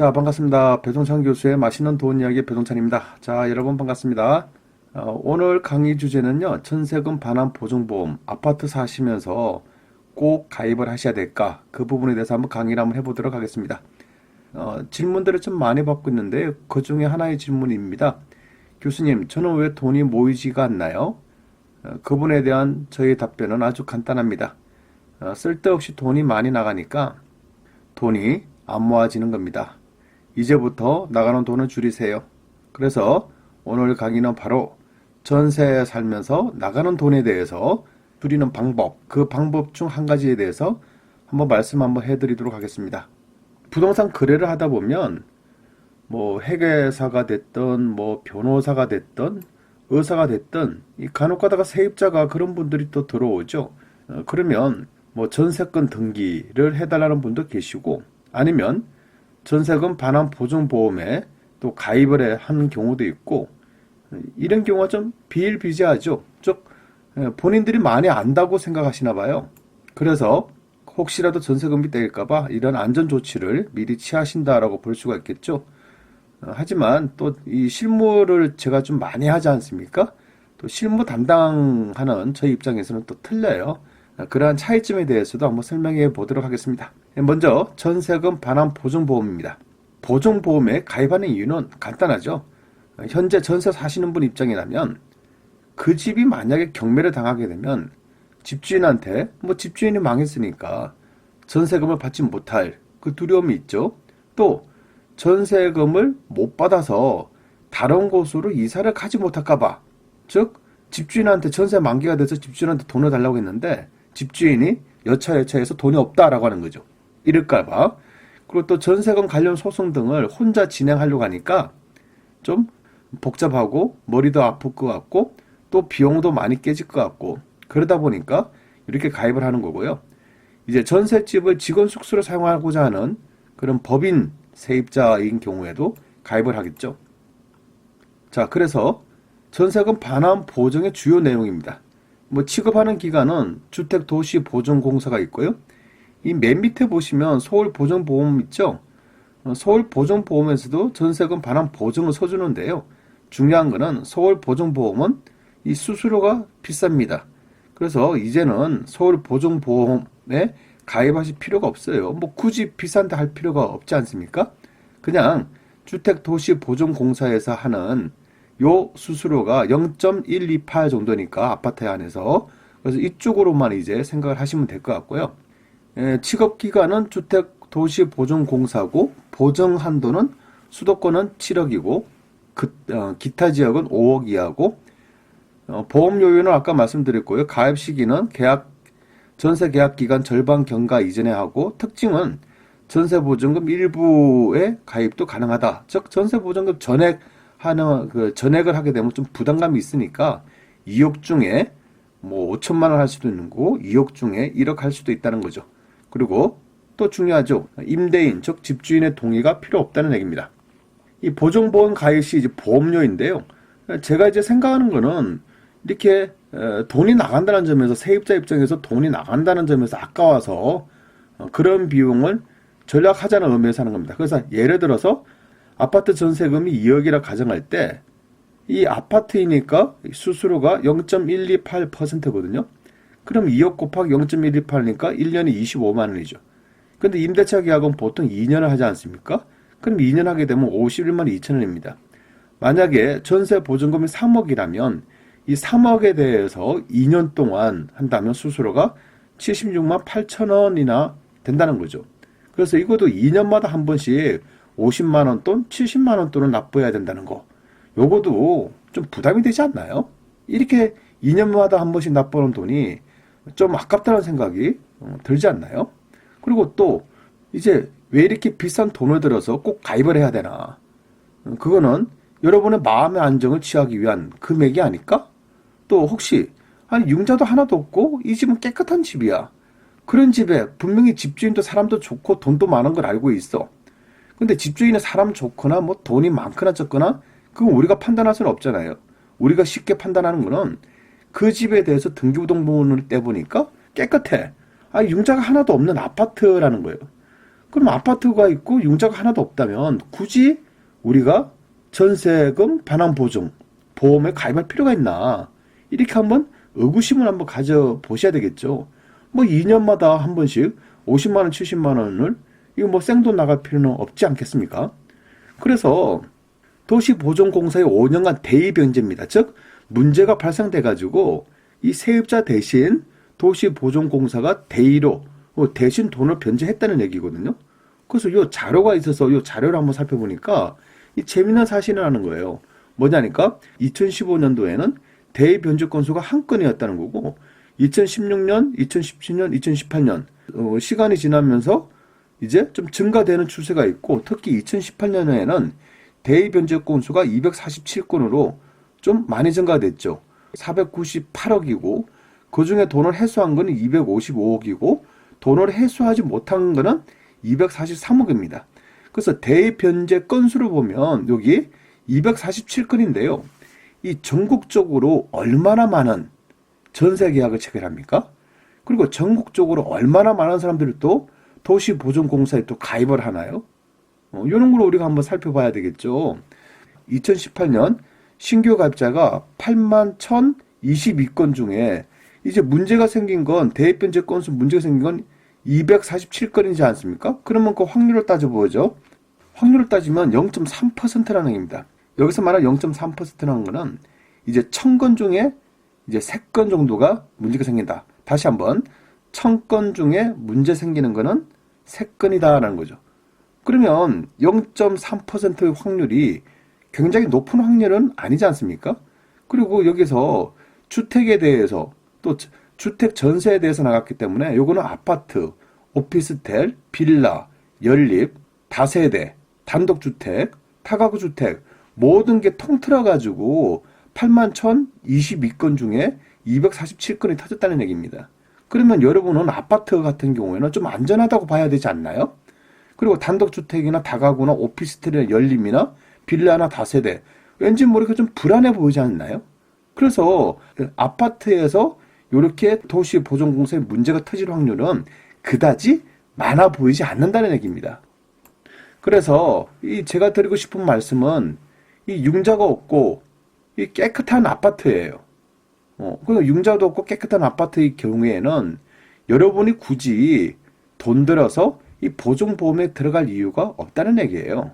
자, 반갑습니다. 배동찬 교수의 맛있는 돈 이야기 배동찬입니다. 자, 여러분 반갑습니다. 어, 오늘 강의 주제는요, 전세금 반환 보증보험 아파트 사시면서 꼭 가입을 하셔야 될까? 그 부분에 대해서 한번 강의를 한번 해보도록 하겠습니다. 어, 질문들을 좀 많이 받고 있는데, 그 중에 하나의 질문입니다. 교수님, 저는 왜 돈이 모이지가 않나요? 어, 그분에 대한 저의 답변은 아주 간단합니다. 어, 쓸데없이 돈이 많이 나가니까 돈이 안 모아지는 겁니다. 이제부터 나가는 돈을 줄이세요. 그래서 오늘 강의는 바로 전세 살면서 나가는 돈에 대해서 줄이는 방법, 그 방법 중 한 가지에 대해서 한번 말씀 한번 해드리도록 하겠습니다. 부동산 거래를 하다 보면 뭐 회계사가 됐든 뭐 변호사가 됐든 의사가 됐든 이 간혹 가다가 세입자가 그런 분들이 또 들어오죠. 어, 그러면 뭐 전세권 등기를 해달라는 분도 계시고 아니면 전세금 반환 보증보험에 또 가입을 해- 한 경우도 있고 이런 경우가 좀 비일비재하죠. 즉 에, 본인들이 많이 안다고 생각하시나 봐요. 그래서 혹시라도 전세금이 떼일까봐 이런 안전 조치를 미리 취하신다라고 볼 수가 있겠죠. 어, 하지만 또 이 실무를 제가 좀 많이 하지 않습니까? 또 실무 담당하는 저희 입장에서는 또 틀려요. 어, 그러한 차이점에 대해서도 한번 설명해 보도록 하겠습니다. 예, 먼저 전세금 반환 보증보험입니다. 보증보험에 가입하는 이유는 간단하죠. 어, 현재 전세 사시는 분 입장이라면 그 집이 만약에 경매를 당하게 되면 집주인한테 뭐 집주인이 망했으니까 전세금을 받지 못할 그 두려움이 있죠. 또 전세금을 못 받아서 다른 곳으로 이사를 가지 못할까봐 즉 집주인한테 전세 만기가 돼서 집주인한테 돈을 달라고 했는데 집주인이 여차여차해서 돈이 없다라고 하는 거죠. 이럴까봐 그리고 또 전세금 관련 소송 등을 혼자 진행하려고 하니까 좀 복잡하고 머리도 아플 것 같고 또 비용도 많이 깨질 것 같고 그러다 보니까 이렇게 가입을 하는 거고요. 이제 전셋집을 직원 숙소로 사용하고자 하는 그런 법인 세입자인 경우에도 가입을 하겠죠. 자, 그래서 전세금 반환 보증의 주요 내용입니다. 뭐 취급하는 기관은 주택도시보증공사가 있고요. 이 맨 밑에 보시면 서울보증보험 있죠? 어, 서울보증보험에서도 전세금 반환 보증을 서주는데요. 중요한 거는 서울보증보험은 이 수수료가 비쌉니다. 그래서 이제는 서울보증보험에 가입하실 필요가 없어요. 뭐 굳이 비싼데 할 필요가 없지 않습니까? 그냥 주택도시보증공사에서 하는 요 수수료가 0.128 정도니까 아파트 안에서 그래서 이쪽으로만 이제 생각을 하시면 될 것 같고요. 에, 취급 기간은 주택 도시 보증 공사고 보증 한도는 수도권은 7억이고 그, 어, 기타 지역은 5억 이하고 어, 보험 요율은 아까 말씀드렸고요. 가입 시기는 계약 전세 계약 기간 절반 경과 이전에 하고 특징은 전세 보증금 일부의 가입도 가능하다. 즉 전세 보증금 전액 하는 그 전액을 하게 되면 좀 부담감이 있으니까 2억 중에 뭐 5천만 원 할 수도 있는 거고 2억 중에 1억 할 수도 있다는 거죠. 그리고 또 중요하죠. 임대인 즉 집주인의 동의가 필요 없다는 얘기입니다. 이 보증보험 가입 시 이제 보험료인데요. 제가 이제 생각하는 거는 이렇게 에, 돈이 나간다는 점에서 세입자 입장에서 돈이 나간다는 점에서 아까워서 어, 그런 비용을 절약하자는 의미에서 하는 겁니다. 그래서 예를 들어서 아파트 전세금이 2억이라 가정할 때 이 아파트이니까 수수료가 0.128%거든요. 그럼 2억 곱하기 0.128이니까 1년에 25만 원이죠. 근데 임대차 계약은 보통 2년을 하지 않습니까? 그럼 2년 하게 되면 51만 2천 원입니다. 만약에 전세 보증금이 3억이라면 이 3억에 대해서 2년 동안 한다면 수수료가 76만 8천 원이나 된다는 거죠. 그래서 이것도 2년마다 한 번씩 50만 원 돈, 70만 원 돈을 납부해야 된다는 거. 요거도 좀 부담이 되지 않나요? 이렇게 2년마다 한 번씩 납부하는 돈이 좀 아깝다는 생각이 어, 들지 않나요? 그리고 또 이제 왜 이렇게 비싼 돈을 들어서 꼭 가입을 해야 되나? 어, 그거는 여러분의 마음의 안정을 취하기 위한 금액이 아닐까? 또 혹시 아니 융자도 하나도 없고 이 집은 깨끗한 집이야. 그런 집에 분명히 집주인도 사람도 좋고 돈도 많은 걸 알고 있어. 근데 집주인은 사람 좋거나 뭐 돈이 많거나 적거나 그건 우리가 판단할 수는 없잖아요. 우리가 쉽게 판단하는 거는 그 집에 대해서 등기부등본을 떼보니까 깨끗해. 아 융자가 하나도 없는 아파트라는 거예요. 그럼 아파트가 있고 융자가 하나도 없다면 굳이 우리가 전세금 반환 보증 보험에 가입할 필요가 있나? 이렇게 한번 의구심을 한번 가져 보셔야 되겠죠. 뭐 2년마다 한 번씩 50만 원, 70만 원을 이거 뭐 생돈 나갈 필요는 없지 않겠습니까? 그래서 도시보존공사의 5년간 대의 변제입니다. 즉 문제가 발생돼 가지고 이 세입자 대신 도시보존공사가 대의로 어, 대신 돈을 변제했다는 얘기거든요. 그래서 이 자료가 있어서 이 자료를 한번 살펴보니까 이 재미난 사실이라는 거예요. 뭐냐니까 2015년도에는 대의 변제 건수가 한 건이었다는 거고 2016년, 2017년, 2018년 어, 시간이 지나면서 이제 좀 증가되는 추세가 있고 특히 2018년에는 대의 변제 건수가 247건으로 좀 많이 증가됐죠. 498억이고 그 중에 돈을 회수한 거는 255억이고 돈을 회수하지 못한 거는 243억입니다. 그래서 대의 변제 건수를 보면 여기 247건인데요. 이 전국적으로 얼마나 많은 전세 계약을 체결합니까? 그리고 전국적으로 얼마나 많은 사람들이 또 도시보존공사에 또 가입을 하나요? 어, 이런 걸 우리가 한번 살펴봐야 되겠죠. 2018년 신규 가입자가 8만 1,022건 중에 이제 문제가 생긴 건 대입변제 건수 문제가 생긴 건 247건이지 않습니까? 그러면 그 확률을 따져보죠. 확률을 따지면 0.3%라는 얘기입니다. 여기서 말하는 0.3%라는 거는 이제 1000건 중에 이제 3건 정도가 문제가 생긴다. 다시 한번 1000건 중에 문제 생기는 거는 3건이다라는 거죠. 그러면 0.3%의 확률이 굉장히 높은 확률은 아니지 않습니까? 그리고 여기서 주택에 대해서 또 주택 전세에 대해서 나갔기 때문에 요거는 아파트, 오피스텔, 빌라, 연립, 다세대, 단독주택, 타가구 주택 모든 게 통틀어 가지고 8만 1,022건 중에 247건이 터졌다는 얘기입니다. 그러면 여러분은 아파트 같은 경우에는 좀 안전하다고 봐야 되지 않나요? 그리고 단독주택이나 다가구나 오피스텔이나 연립이나 빌라나 다세대 왠지 모르게 좀 불안해 보이지 않나요? 그래서 아파트에서 이렇게 도시 보존공사에 문제가 터질 확률은 그다지 많아 보이지 않는다는 얘기입니다. 그래서 이 제가 드리고 싶은 말씀은 이 융자가 없고 이 깨끗한 아파트예요. 어, 그리고 융자도 없고 깨끗한 아파트의 경우에는 여러분이 굳이 돈 들어서 이 보증보험에 들어갈 이유가 없다는 얘기예요.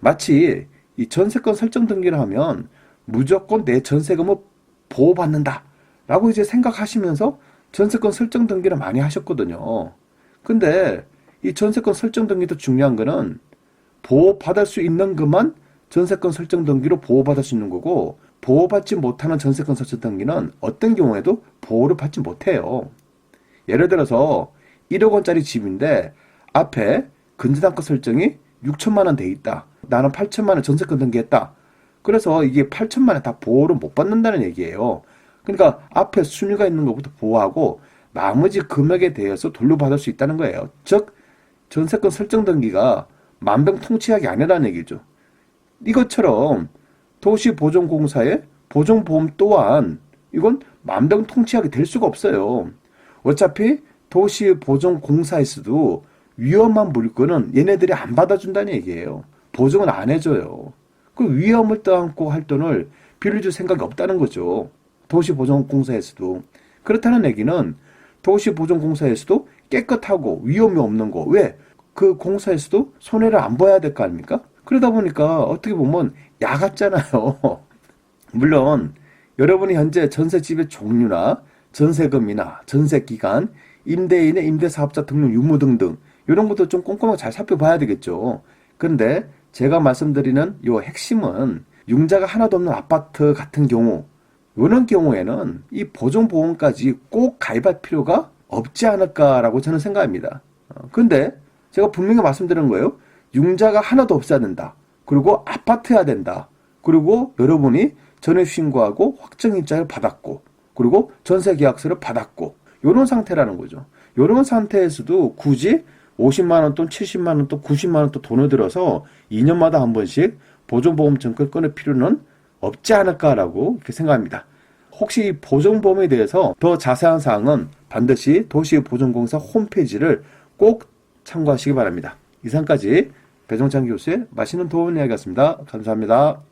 마치 이 전세권 설정 등기를 하면 무조건 내 전세금을 보호받는다. 라고 이제 생각하시면서 전세권 설정 등기를 많이 하셨거든요. 근데 이 전세권 설정 등기도 중요한 거는 보호받을 수 있는 것만 전세권 설정 등기로 보호받을 수 있는 거고 보호받지 못하는 전세권 설정 등기는 어떤 경우에도 보호를 받지 못해요. 예를 들어서 1억 원짜리 집인데 앞에 근저당가 설정이 6천만 원 돼 있다. 나는 8천만 원 전세권 등기했다. 그래서 이게 8천만 원 다 보호를 못 받는다는 얘기예요. 그러니까 앞에 순위가 있는 것부터 보호하고 나머지 금액에 대해서 돌려받을 수 있다는 거예요. 즉 전세권 설정 등기가 만병통치약이 아니라는 얘기죠. 이것처럼 도시보존공사의 보존보험 또한 이건 만병통치약이 될 수가 없어요. 어차피 도시보존공사에서도 위험한 물건은 얘네들이 안 받아준다는 얘기예요. 보증은 안 해줘요. 그 위험을 떠안고 할 돈을 빌려줄 생각이 없다는 거죠. 도시보존공사에서도. 그렇다는 얘기는 도시보존공사에서도 깨끗하고 위험이 없는 거. 왜? 그 공사에서도 손해를 안 봐야 될 거 아닙니까? 그러다 보니까 어떻게 보면 야 같잖아요. 물론 여러분이 현재 전세집의 종류나 전세금이나 전세기간, 임대인의 임대사업자 등록 유무 등등 이런 것도 좀 꼼꼼하게 잘 살펴봐야 되겠죠. 그런데 제가 말씀드리는 요 핵심은 융자가 하나도 없는 아파트 같은 경우 이런 경우에는 이 보존보험까지 꼭 가입할 필요가 없지 않을까라고 저는 생각합니다. 어, 근데 제가 분명히 말씀드린 거예요. 융자가 하나도 없어야 된다. 그리고 아파트야 된다. 그리고 여러분이 전입 신고하고 확정 입자를 받았고 그리고 전세 계약서를 받았고 이런 상태라는 거죠. 이런 상태에서도 굳이 50만 원 또는 70만 원또 90만 원또 돈을 들어서 2년마다 한 번씩 보존보험 증권 끊을 필요는 없지 않을까라고 이렇게 생각합니다. 혹시 보존보험에 대해서 더 자세한 사항은 반드시 도시보존공사 홈페이지를 꼭 참고하시기 바랍니다. 이상까지 배종찬 교수의 맛있는 도움 이야기였습니다. 감사합니다.